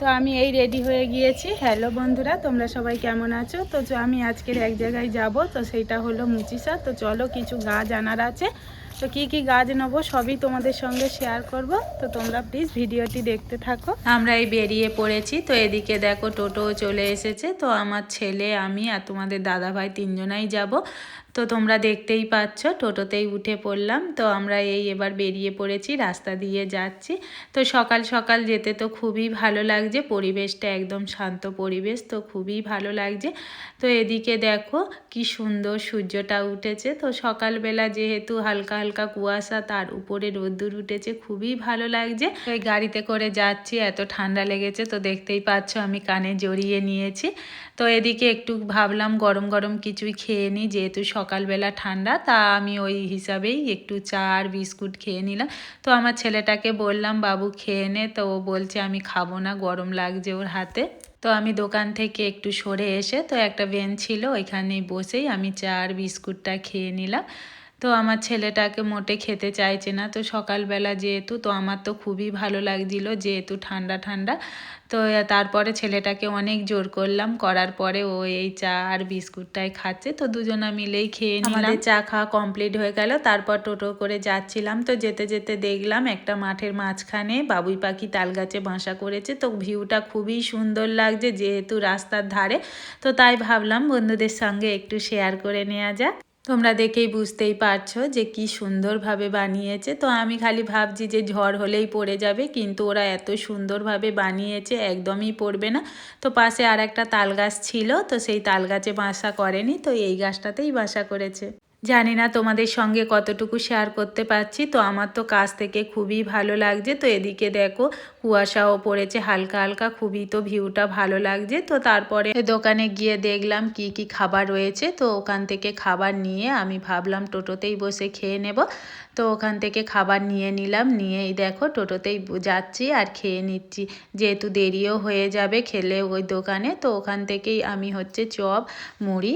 তো আমি এই রেডি হয়ে গিয়েছি। হ্যালো বন্ধুরা, তোমরা সবাই কেমন আছো? তো আমি আজকের এক জায়গায় যাব, তো সেইটা হলো মুচিসা। তো চলো কিছু গাছ আনার আছে। তো কি কি গাছ নেব সবই তোমাদের সঙ্গে শেয়ার করব। তো তোমরা প্লিজ ভিডিওটি দেখতে থাকো। আমরা এই বেরিয়ে পড়েছি। তো এদিকে দেখো টোটো চলে এসেছে। তো আমার ছেলে, আমি আর তোমাদের দাদা ভাই তিনজনাই যাব। তো তোমরা দেখতেই পাচ্ছ, টোটোতেই উঠে পড়লাম। তো আমরা এই এবার বেরিয়ে পড়েছি, রাস্তা দিয়ে যাচ্ছি। তো সকাল সকাল যেতে তো খুবই ভালো লাগছে, পরিবেশটা একদম শান্ত পরিবেশ, তো খুবই ভালো লাগছে। তো এদিকে দেখো কি সুন্দর সূর্যটা উঠেছে। তো সকালবেলা যেহেতু হালকা হালকা কুয়াশা, তার উপরে রোদ্দুর উঠেছে, খুবই ভালো লাগছে। এই গাড়িতে করে যাচ্ছি, এত ঠান্ডা লেগেছে, তো দেখতেই পাচ্ছ আমি কানে জড়িয়ে নিয়েছি। তো এদিকে একটু ভাবলাম গরম গরম কিছুই খেয়ে নিই যেহেতু সকালবেলা ঠান্ডা, তা আমি ওই হিসাবেই একটু চা আর বিস্কুট খেয়ে নিলাম। তো আমার ছেলেটাকে বললাম, বাবু, খেয়ে নে। তো ও বলছে, আমি খাব না, গরম লাগছে ওর হাতে। তো আমি দোকান থেকে একটু সরে এসে, তো একটা বেঞ্চ ছিল ওইখানে বসেই আমি চা আর বিস্কুটটা খেয়ে নিলাম। তো আমার ছেলেটাকে মোটে খেতে চাইছে না। তো সকালবেলা যেহেতু, তো আমার তো খুবই ভালো লাগছিল যেহেতু ঠান্ডা ঠান্ডা। তো তারপরে ছেলেটাকে অনেক জোর করলাম, করার পরে ও এই চা আর বিস্কুটটাই খাচ্ছে। তো দুজনা মিলেই খেয়ে নিলাম। চা খাওয়া কমপ্লিট হয়ে গেল। তারপর টোটো করে যাচ্ছিলাম। তো যেতে যেতে দেখলাম একটা মাঠের মাঝখানে বাবুই পাখি তাল গাছে বাসা করেছে। তো ভিউটা খুবই সুন্দর লাগছে যেহেতু রাস্তার ধারে। তো তাই ভাবলাম বন্ধুদের সঙ্গে একটু শেয়ার করে নেওয়া যাক। তোমরা দেখেই বুঝতেই পারছ যে কি সুন্দরভাবে বানিয়েছে। তো আমি খালি ভাবছি যে ঝড় হলেই পড়ে যাবে, কিন্তু ওরা এত সুন্দরভাবে বানিয়েছে, একদমই পড়বে না। তো পাশে আর একটা তাল গাছ ছিল, তো সেই তাল গাছে বাসা করেনি, তো এই গাছটাতেই বাসা করেছে। জানি না তোমাদের সঙ্গে কতটুকু শেয়ার করতে পারছি, তো আমার তো কাজ থেকে খুবই ভালো লাগছে। তো এদিকে দেখো, কুয়াশাও পড়েছে, হালকা হালকা খুবই তো ভিউটা ভালো লাগছে। তো তারপরে দোকানে গিয়ে দেখলাম কি কি খাবার রয়েছে, তো ওখান থেকে খাবার নিয়ে আমি ভাবলাম টোটোতেই বসে খেয়ে নেব। তো ওখান থেকে খাবার নিয়ে নিলাম নিয়েই দেখো টোটোতেই যাচ্ছি আর খেয়ে নিচ্ছি। যেহেতু দেরিও হয়ে যাবে খেলে ওই দোকানে, তো ওখান থেকেই আমি হচ্ছে চপ, মুড়ি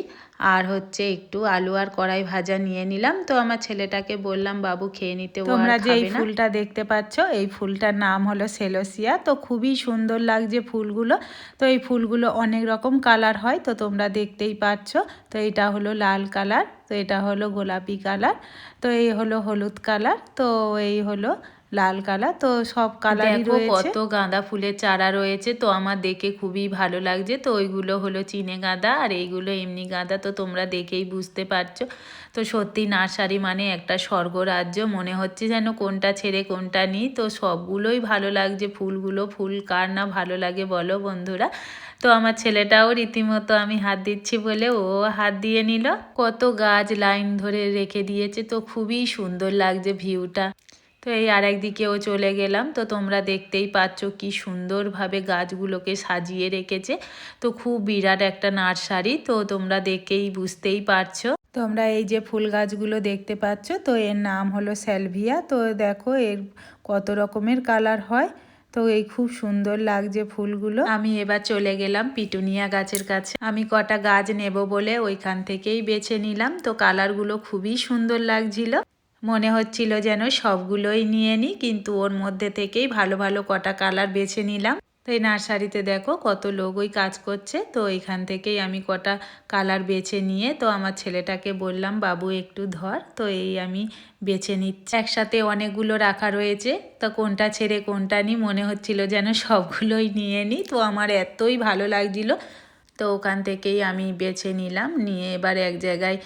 আর হচ্ছে একটু আলু আর কড়াই ভাজা নিয়ে নিলাম। তো আমার ছেলেটাকে বললাম বাবু খেয়ে নিতে তোমরা যে এই ফুলটা দেখতে পাচ্ছ এই ফুলটার নাম হলো সেলোসিয়া। তো খুবই সুন্দর লাগছে ফুলগুলো। তো এই ফুলগুলো অনেক রকম কালার হয় তো তোমরা দেখতেই পাচ্ছ। তো এটা হলো লাল কালার তো এটা হলো গোলাপি কালার তো এই হলো হলুদ কালার তো এই হলো লাল কালার তো সব কালারই দেখো রয়েছে। কত গাঁদা ফুলের চারা রয়েছে তো আমার দেখে খুবই ভালো লাগছে। তো ওইগুলো হলো চিনে গাঁদা আর এইগুলো এমনি গাঁদা তো তোমরা দেখেই বুঝতে পারছ। তো সত্যি নার্সারি মানে একটা স্বর্গরাজ্য মনে হচ্ছে যেন কোনটা ছেড়ে কোনটা নিই। তো সবগুলোই ভালো লাগছে ফুলগুলো ফুল কার না ভালো লাগে বলো বন্ধুরা। তো আমার ছেলেটাও রীতিমতো আমি হাত দিচ্ছি বলে ও হাত দিয়ে নিল। কত গাছ লাইন ধরে রেখে দিয়েছে তো খুবই সুন্দর লাগছে ভিউটা। তো এই আর একদিকেও চলে গেলাম। তো তোমরা দেখতেই পাচ্ছ কি সুন্দরভাবে গাছগুলোকে সাজিয়ে রেখেছে। তো খুব বিরাট একটা নার্সারি, তো তোমরা দেখেই বুঝতেই পারছ। তোমরা এই যে ফুল গাছগুলো দেখতে পাচ্ছ, তো এর নাম হলো স্যালভিয়া। তো দেখো, এর কত রকমের কালার হয়। তো এই খুব সুন্দর লাগছে ফুলগুলো। আমি এবার চলে গেলাম পিটুনিয়া গাছের কাছে। আমি কটা গাছ নেব বলে ওইখান থেকেই বেছে নিলাম। তো কালারগুলো খুবই সুন্দর লাগছিল। মনে হচ্ছিল যেন সবগুলোই নিয়ে নিই কিন্তু ওর মধ্যে থেকেই ভালো ভালো কটা কালার বেছে নিলাম। তো এই নার্সারিতে দেখো কত লোক ওই কাজ করছে, তো এখান থেকেই আমি কটা কালার বেছে নিয়ে, তো আমার ছেলেটাকে বললাম, বাবু, একটু ধর। তো এই আমি বেছে নিচ্ছি। একসাথে অনেকগুলো রাখা রয়েছে, তো কোনটা ছেড়ে কোনটা নিই মনে হচ্ছিল যেন সবগুলোই নিয়ে নিই তো আমার এতই ভালো লাগছিল তো ওখান থেকেই আমি বেছে নিলাম নিয়ে এবার এক জায়গায়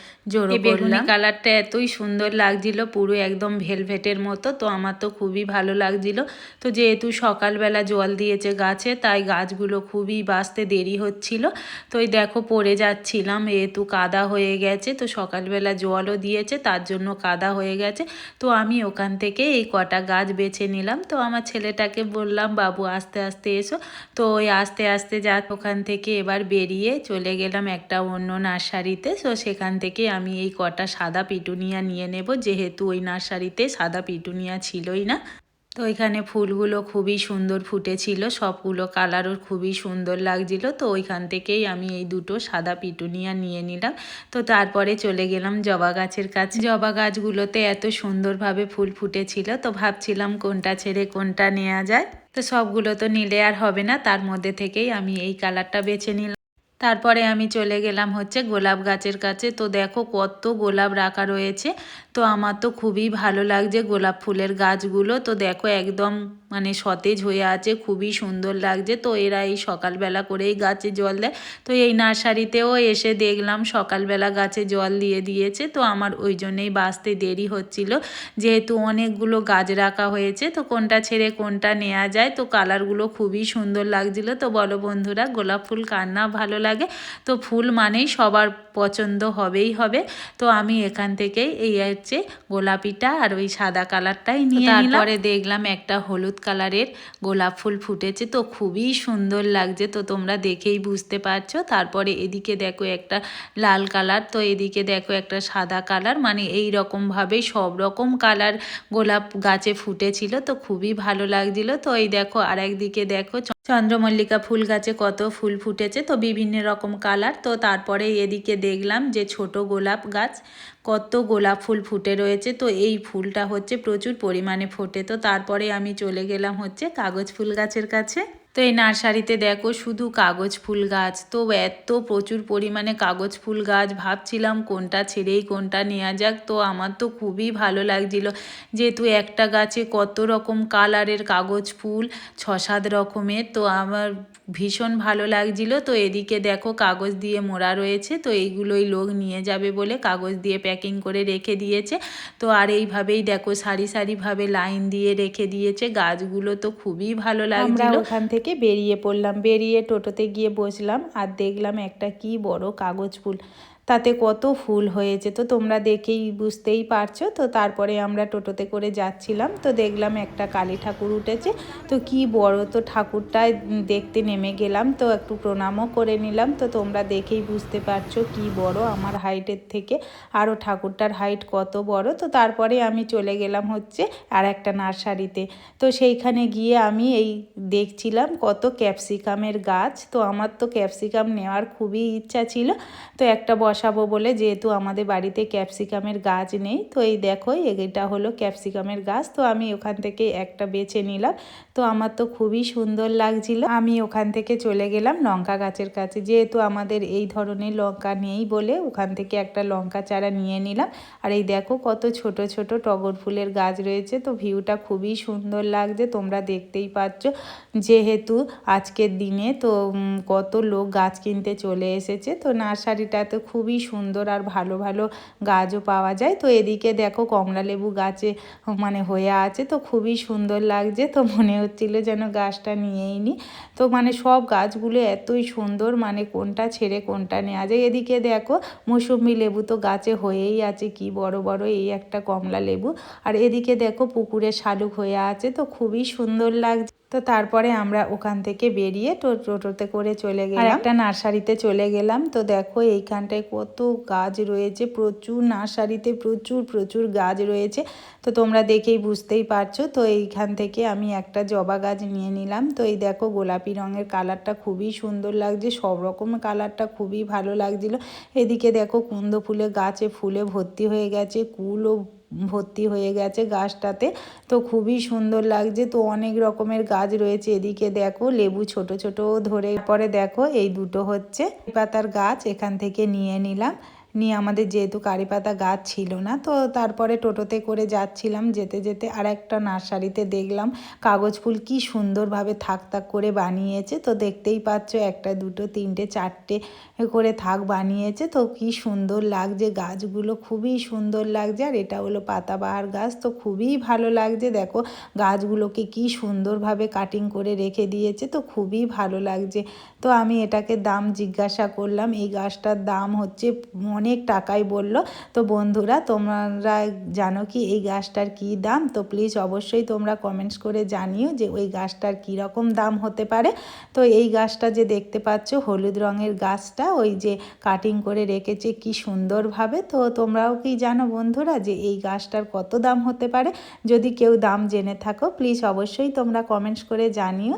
এই বেগুনি কালারটা এতই সুন্দর লাগছিল পুরো একদম ভেলভেটের মতো তো আমার তো খুবই ভালো লাগছিল। তো যেহেতু সকালবেলা জল দিয়েছে গাছে তাই গাছগুলো খুবই বাঁচতে দেরি হচ্ছিল। তো এই দেখো পড়ে যাচ্ছিলাম যেহেতু কাদা হয়ে গেছে তো সকালবেলা জলও দিয়েছে তার জন্য কাদা হয়ে গেছে। তো আমি ওখান থেকে এই কটা গাছ বেছে নিলাম। তো আমার ছেলেটাকে বললাম বাবু আস্তে আস্তে এসো। তো ওই আস্তে আস্তে যা ওখান থেকে এবার বেরিয়ে চলে গেলাম একটা অন্য নার্সারিতে। তো সেখান থেকে আমি এই কটা সাদা পিটুনিয়া নিয়ে নেব। যেহেতু ওই নার্সারিতে সাদা পিটুনিয়া ছিলই না, তো ওইখানে ফুলগুলো খুবই সুন্দর ফুটেছিল। সবগুলো কালারও খুবই সুন্দর লাগছিল। তো ওইখান থেকেই আমি এই দুটো সাদা পিটুনিয়া নিয়ে নিলাম। তো তারপরে চলে গেলাম জবা গাছের কাছে। জবা গাছগুলোতে এত সুন্দরভাবে ফুল ফুটেছিল, তো ভাবছিলাম কোনটা ছেড়ে কোনটা নেওয়া যায়। তো সবগুলো তো নিলে আর হবে না, তার মধ্যে থেকেই আমি এই কালারটা বেছে নিলাম। তারপরে আমি চলে গেলাম হচ্ছে গোলাপ গাছের কাছে। তো দেখো কত গোলাপ রাখা রয়েছে। তো আমার তো খুবই ভালো লাগছে গোলাপ ফুলের গাছগুলো। তো দেখো একদম মানে সতেজ হয়ে আছে খুবই সুন্দর লাগছে। তো এরা এই সকালবেলা করেই গাছে জল দেয়। তো এই নার্সারিতেও এসে দেখলাম সকালবেলা গাছে জল দিয়ে দিয়েছে। তো আমার ওই জন্যেই বাঁচতে দেরি হচ্ছিল। যেহেতু অনেকগুলো গাছ রাখা হয়েছে তো কোনটা ছেড়ে কোনটা নেওয়া যায় তো কালারগুলো খুবই সুন্দর লাগছিল। তো বলো বন্ধুরা গোলাপ ফুল কার না ভালো লাগে? তো ফুল মানেই সবার পছন্দ হবেই হবে। তো আমি এখান থেকেই এই হচ্ছে গোলাপিটা আর ওই সাদা কালারটাই নিয়ে তারপরে দেখলাম একটা হলুদ কালারের গোলাপ ফুল ফুটেছে। তো খুবই সুন্দর লাগছে। তো তোমরা দেখেই বুঝতে পারছ। তারপরে এদিকে দেখো একটা লাল কালার। তো এদিকে দেখো একটা সাদা কালার। মানে এই রকমভাবেই সব রকম কালার গোলাপ গাছে ফুটেছিল। তো খুবই ভালো লাগছিল। তো এই দেখো আর একদিকে দেখো চন্দ্রমল্লিকা ফুল গাছে কত ফুল ফুটেছে তো বিভিন্ন রকম কালার। তো তারপরে এদিকে দেখলাম যে ছোট গোলাপ গাছ কত গোলাপ ফুল ফুটে রয়েছে। তো এই ফুলটা হচ্ছে প্রচুর পরিমাণে ফোটে। তো তারপরে আমি চলে গেলাম হচ্ছে কাগজ ফুল গাছের কাছে। তো এই নার্সারিতে দেখো শুধু কাগজ ফুল গাছ। তো এত প্রচুর পরিমাণে কাগজ ফুল গাছ ভাবছিলাম কোনটা ছেড়েই কোনটা নেওয়া যাক। তো আমার তো খুবই ভালো লাগছিল যেহেতু একটা গাছে কত রকম কালারের কাগজ ফুল ছ সাত রকমের। তো আমার ভীষণ ভালো লাগছিল। তো এদিকে দেখো কাগজ দিয়ে মোড়া রয়েছে। তো এইগুলোই লোক নিয়ে যাবে বলে কাগজ দিয়ে প্যাকিং করে রেখে দিয়েছে। তো আর এইভাবেই দেখো সারি সারিভাবে লাইন দিয়ে রেখে দিয়েছে। গাছগুলো তো খুবই ভালো লাগছিল। ওখান থেকে বেরিয়ে পড়লাম। বেরিয়ে টোটোতে গিয়ে বসলাম আর দেখলাম একটা কি বড় কাগজ ফুল। তাতে কত ফুল হয়েছে তো তোমরা দেখেই বুঝতেই পারছ। তো তারপরে আমরা টোটোতে করে যাচ্ছিলাম, তো দেখলাম একটা কালী ঠাকুর উঠেছে। তো কি বড় তো ঠাকুরটায় দেখতে নেমে গেলাম, তো একটু প্রণামও করে নিলাম। তো তোমরা দেখেই বুঝতে পারছ কি বড় আমার হাইটের থেকে। আরও ঠাকুরটার হাইট কত বড়। তো তারপরে আমি চলে গেলাম হচ্ছে আর একটা নার্সারিতে। তো সেইখানে গিয়ে আমি এই দেখছিলাম কত ক্যাপসিকামের গাছ। তো আমার তো ক্যাপসিকাম নেওয়ার খুবই ইচ্ছা ছিল। তো একটা বসাবো বলে যেহেতু আমাদের বাড়িতে ক্যাপসিকামের গাছ নেই, তো এই দেখো এটা হলো ক্যাপসিকামের গাছ। তো আমি ওখান থেকে একটা বেছে নিলাম, তো আমার তো খুবই সুন্দর লাগছিল। আমি ওখান থেকে চলে গেলাম লঙ্কা গাছের কাছে। যেহেতু আমাদের এই ধরনের লঙ্কা নেই বলে ওখান থেকে একটা লঙ্কা চারা নিয়ে নিলাম। আর এই দেখো কত ছোট ছোট টগর ফুলের গাছ রয়েছে, তো ভিউটা খুবই সুন্দর লাগছে, তোমরা দেখতেই পাচ্ছ। যেহেতু আজকের দিনে তো কত লোক গাছ কিনতে চলে এসেছে, তো নার্সারিটাতে খুবই সুন্দর আর ভালো ভালো গাছও পাওয়া যায়। তো এদিকে দেখো কমলা লেবু গাছে মানে হয়ে আছে। তো খুবই সুন্দর লাগছে। তো মনে হচ্ছিল যেন গাছটা নিয়েই নি। তো মানে সব গাছগুলো এতই সুন্দর মানে কোনটা ছেড়ে কোনটা নেওয়া যায়। এদিকে দেখো মৌসুমি লেবু তো গাছে হয়েই আছে, কি বড় বড় এই একটা কমলা লেবু। আর এদিকে দেখো পুকুরে শালুক হয়ে আছে। তো খুবই সুন্দর লাগছে। তো তারপরে আমরা ওখান থেকে বেরিয়ে টোটোতে করে চলে গেলাম। একটা নার্সারিতে চলে গেলাম। তো দেখো এইখানটায় কত গাছ রয়েছে প্রচুর নার্সারিতে প্রচুর প্রচুর গাছ রয়েছে। তো তোমরা দেখেই বুঝতেই পারছ। তো এইখান থেকে আমি একটা জবা গাছ নিয়ে নিলাম। তো এই দেখো গোলাপি রঙের কালারটা খুবই সুন্দর লাগছে সব রকম কালারটা খুবই ভালো লাগছিল। এদিকে দেখো কুন্দ ফুলে গাছে ফুলে ভর্তি হয়ে গেছে কুলও ভর্তি হয়ে গেছে গাছটাতে। তো খুবই সুন্দর লাগছে। তো অনেক রকমের গাছ রয়েছে এদিকে দেখো, লেবু ছোট ছোট ধরে। পরে দেখো এই দুটো হচ্ছে পাতার গাছ, এখান থেকে নিয়ে নিলাম। নিয়ে আমাদের যেহেতু কারি পাতা গাছ ছিল না, তো তারপরে টোটোতে করে যাচ্ছিলাম, যেতে যেতে আর একটা নার্সারিতে দেখলাম কাগজ ফুল কি সুন্দরভাবে থাক থাক করে বানিয়েছে, তো দেখতেই পাচ্ছ একটা, দুটো, তিনটে, চারটে করে থাক বানিয়েছে, তো কি সুন্দর লাগছে, গাছগুলো খুবই সুন্দর লাগছে, আর এটা হলো পাতাবাহার গাছ, তো খুবই ভালো লাগছে, দেখো গাছগুলোকে কি সুন্দরভাবে কাটিং করে রেখে দিয়েছে, তো খুবই ভালো লাগছে, তো আমি এটাকে দাম জিজ্ঞাসা করলাম, এই গাছটার দাম হচ্ছে অনেক টাকাই বলল। তো বন্ধুরা, তোমরা জানো কি এই গাছটার কি দাম? তো প্লিজ অবশ্যই তোমরা কমেন্টস করে জানিও যে ওই গাছটার কী রকম দাম হতে পারে। তো এই গাছটা যে দেখতে পাচ্ছ, হলুদ রঙের গাছটা, ওই যে কাটিং করে রেখেছে কি সুন্দরভাবে। তো তোমরাও কি জানো বন্ধুরা যে এই গাছটার কত দাম হতে পারে? যদি কেউ দাম জেনে থাকো প্লিজ অবশ্যই তোমরা কমেন্টস করে জানিও।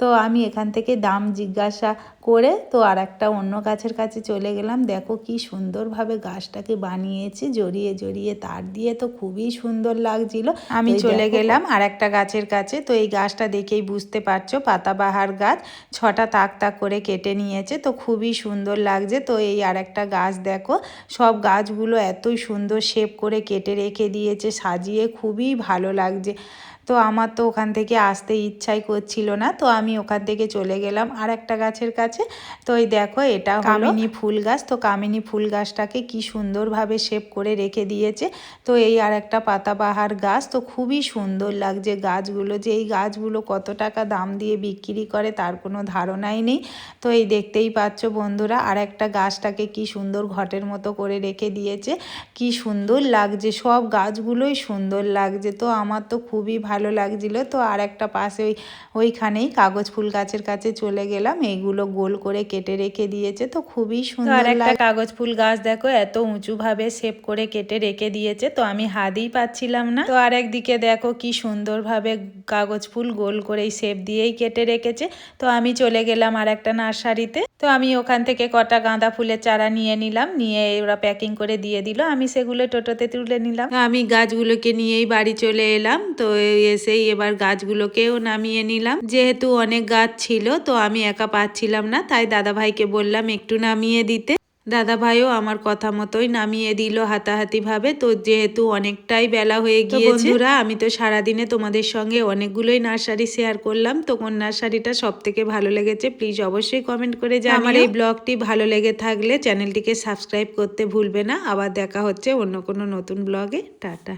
তো আমি এখান থেকে দাম জিজ্ঞাসা করে তো আর একটা অন্য গাছের কাছে চলে গেলাম। দেখো কি সুন্দরভাবে গাছটাকে বানিয়েছে জড়িয়ে জড়িয়ে তার দিয়ে তো খুবই সুন্দর লাগছিল। আমি চলে গেলাম আর একটা গাছের কাছে। তো এই গাছটা দেখেই বুঝতে পারছ পাতাবাহার গাছ ছটা তাক তাক করে কেটে নিয়েছে। তো খুবই সুন্দর লাগছে। তো এই আর একটা গাছ দেখো সব গাছগুলো এতই সুন্দর শেপ করে কেটে রেখে দিয়েছে সাজিয়ে খুবই ভালো লাগছে। তো আমার তো ওখান থেকে আসতে ইচ্ছাই করছিল না তো আমি ওখান থেকে চলে গেলাম আর একটা গাছের কাছে। তো এই দেখো এটা কামিনী ফুল গাছ। তো কামিনী ফুল গাছটাকে কি সুন্দরভাবে শেপ করে রেখে দিয়েছে। তো এই আর একটা পাতাবাহার গাছ তো খুবই সুন্দর লাগছে গাছগুলো। যে এই গাছগুলো কত টাকা দাম দিয়ে বিক্রি করে তার কোনো ধারণাই নেই। তো এই দেখতেই পাচ্ছ বন্ধুরা আর একটা গাছটাকে কি সুন্দর ঘটের মতো করে রেখে দিয়েছে। কি সুন্দর লাগছে সব গাছগুলোই সুন্দর লাগছে। তো আমার তো খুবই ভালো লাগছিল। তো আর একটা পাশে ওই ওইখানেই কাগজ ফুল গাছের কাছে চলে গেলাম। এইগুলো গোল করে কেটে রেখে দিয়েছে। তো খুবই সুন্দর আর একটা কাগজ ফুল গাছ দেখো এত উঁচু ভাবে শেপ করে কেটে রেখে দিয়েছে। তো আমি হাতেই পাচ্ছিলাম না। তো আর একদিকে দেখো কি সুন্দরভাবে কাগজ ফুল গোল করে এই শেপ দিয়েই কেটে রেখেছে। তো আমি চলে গেলাম আর একটা নার্সারিতে। তো আমি ওখান থেকে কটা গাঁদা ফুলের চারা নিয়ে নিলাম। নিয়ে ওরা প্যাকিং করে দিয়ে দিল। আমি সেগুলো টোটোতে তুলে নিলাম। আমি গাছগুলোকে নিয়েই বাড়ি চলে এলাম। তো এই এসেই এবার গাছগুলোকেও নামিয়ে নিলাম। যেহেতু অনেক গাছ ছিল তো আমি একা পাচ্ছিলাম না তাই দাদা ভাইকে বললাম একটু নামিয়ে দিতে। দাদা ভাইও আমার কথা মতোই নামিয়ে দিল হাতাহাতি ভাবে তো যেহেতু অনেকটাই বেলা হয়ে গিয়েছে বন্ধুরা আমি তো সারাদিনে তোমাদের সঙ্গে অনেকগুলোই নার্সারি শেয়ার করলাম। তো কোন নার্সারিটা সব থেকে ভালো লেগেছে প্লিজ অবশ্যই কমেন্ট করে জানিও। আমার এই ব্লগটি ভালো লেগে থাকলে চ্যানেলটিকে সাবস্ক্রাইব করতে ভুলবে না। আবার দেখা হচ্ছে অন্য কোনো নতুন ব্লগে। টাটা।